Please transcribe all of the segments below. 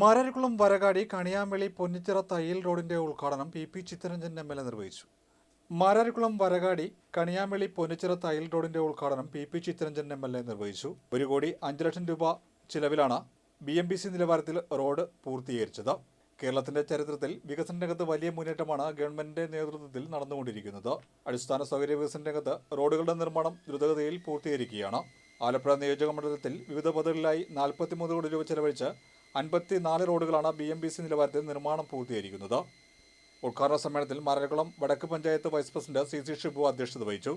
മാരാരിക്കുളം വരകാടി കണിയാമ്പളി പൊന്നിച്ചിറ തയ്യൽ റോഡിന്റെ ഉദ്ഘാടനം P P Chittaranjan M L A നിർവഹിച്ചു. മരരുകുളം വരകാടി കണിയാമ്പളി പൊന്നിച്ചിറ തയ്യൽ റോഡിന്റെ ഉദ്ഘാടനം P P Chittaranjan M L A നിർവഹിച്ചു. ഒരു കോടി അഞ്ച് ലക്ഷം രൂപ ചിലവിലാണ് ബി എം ബി സി നിലവാരത്തിൽ റോഡ് പൂർത്തീകരിച്ചത്. കേരളത്തിന്റെ ചരിത്രത്തിൽ വികസന രംഗത്ത് വലിയ മുന്നേറ്റമാണ് ഗവൺമെന്റിന്റെ നേതൃത്വത്തിൽ നടന്നുകൊണ്ടിരിക്കുന്നത്. അടിസ്ഥാന സൗകര്യ വികസന രംഗത്ത് റോഡുകളുടെ നിർമ്മാണം ദ്രുതഗതിയിൽ പൂർത്തീകരിക്കുകയാണ്. ആലപ്പുഴ നിയോജക മണ്ഡലത്തിൽ വിവിധ പദ്ധതികളിലായി നാൽപ്പത്തിമൂന്ന് കോടി രൂപ ചെലവഴിച്ച് അൻപത്തിനാല് റോഡുകളാണ് ബി എം ബി സി നിലവാരത്തിൽ നിർമ്മാണം പൂർത്തീകരിക്കുന്നത് ഉദ്ഘാടന സമ്മേളനത്തിൽ മരകുളം വടക്ക് panchayat vice president C C Shibu അധ്യക്ഷത വഹിച്ചു.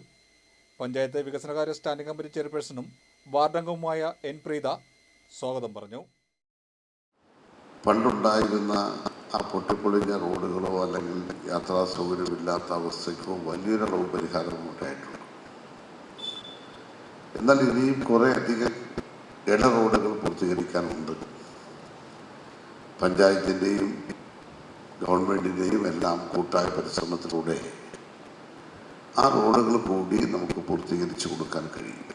പഞ്ചായത്ത് വികസനകാര്യ സ്റ്റാൻഡിംഗ് കമ്മിറ്റി ചെയർപേഴ്സണും വാർഡംഗവുമായ എൻ പ്രീത സ്വാഗതം പറഞ്ഞു. പണ്ടുണ്ടായിരുന്ന ആ പൊട്ടിപ്പൊളിഞ്ഞ റോഡുകളോ അല്ലെങ്കിൽ യാത്രാ സൗകര്യമില്ലാത്ത അവസ്ഥയ്ക്കോ വലിയൊരളവ് പരിഹാരവും ഉണ്ടായിട്ടുണ്ട് എന്നാൽ ഇനിയും കുറേ അധികം ഇട റോഡുകൾ പൂർത്തീകരിക്കാനുണ്ട്. പഞ്ചായത്തിന്റെയും ഗവൺമെന്റിന്റെയും എല്ലാം കൂട്ടായ പരിശ്രമത്തിലൂടെ ആ റോഡുകൾ കൂടി നമുക്ക് പൂർത്തീകരിച്ചു കൊടുക്കാൻ കഴിയും.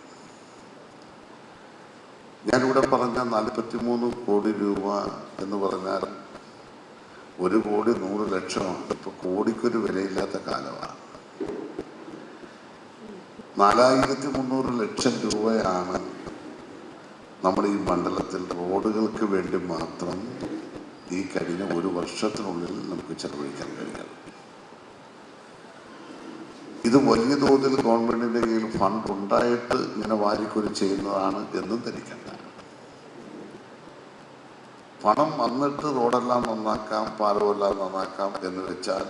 ഞാനിവിടെ പറഞ്ഞ നാൽപ്പത്തി മൂന്ന് കോടി രൂപ എന്ന് പറഞ്ഞാൽ ഒരു കോടി നൂറ് ലക്ഷമാണ് ഇപ്പൊ കോടിക്കൊരു വിലയില്ലാത്ത കാലമാണ്. നാലായിരത്തി മുന്നൂറ് ലക്ഷം രൂപയാണ് നമ്മുടെ ഈ മണ്ഡലത്തിൽ റോഡുകൾക്ക് വേണ്ടി മാത്രം ഈ കഴിഞ്ഞ ഒരു വർഷത്തിനുള്ളിൽ നമുക്ക് ചെലവഴിക്കാൻ കഴിഞ്ഞത് ഇത് വലിയ തോതിൽ ഗവൺമെന്റിന്റെ കയ്യിൽ ഫണ്ട് ഉണ്ടായിട്ട് ഇങ്ങനെ വാരിക്കൊരു ചെയ്യുന്നതാണ് എന്നും ധരിക്കണ്ട. പണം വന്നിട്ട് റോഡെല്ലാം നന്നാക്കാം പാലമെല്ലാം നന്നാക്കാം എന്ന് വെച്ചാൽ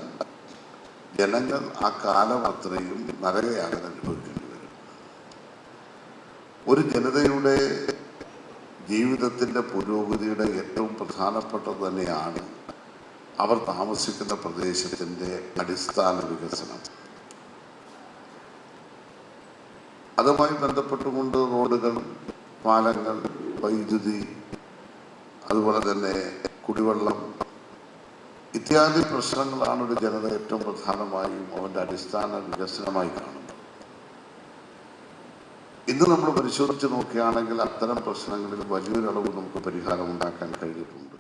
ജനങ്ങൾ ആ കാലം അത്രയും നരകയാതന അനുഭവിക്കേണ്ടി വരും. ഒരു ജനതയുടെ ജീവിതത്തിന്റെ പുരോഗതിയുടെ ഏറ്റവും പ്രധാനപ്പെട്ടത് തന്നെയാണ് അവർ താമസിക്കുന്ന പ്രദേശത്തിന്റെ അടിസ്ഥാന വികസനം. അതുമായി ബന്ധപ്പെട്ടുകൊണ്ട് റോഡുകൾ പാലങ്ങൾ വൈദ്യുതി അതുപോലെ തന്നെ കുടിവെള്ളം ഇത്യാദി പ്രശ്നങ്ങളാണ് ഒരു ജനത ഏറ്റവും പ്രധാനമായും അവന്റെ അടിസ്ഥാന വികസനമായി കാണുന്നത്. ഇന്ന് നമ്മൾ പരിശോധിച്ച് നോക്കുകയാണെങ്കിൽ അത്തരം പ്രശ്നങ്ങളിൽ വലിയൊരളവ് നമുക്ക് പരിഹാരം ഉണ്ടാക്കാൻ കഴിഞ്ഞിട്ടുണ്ട്.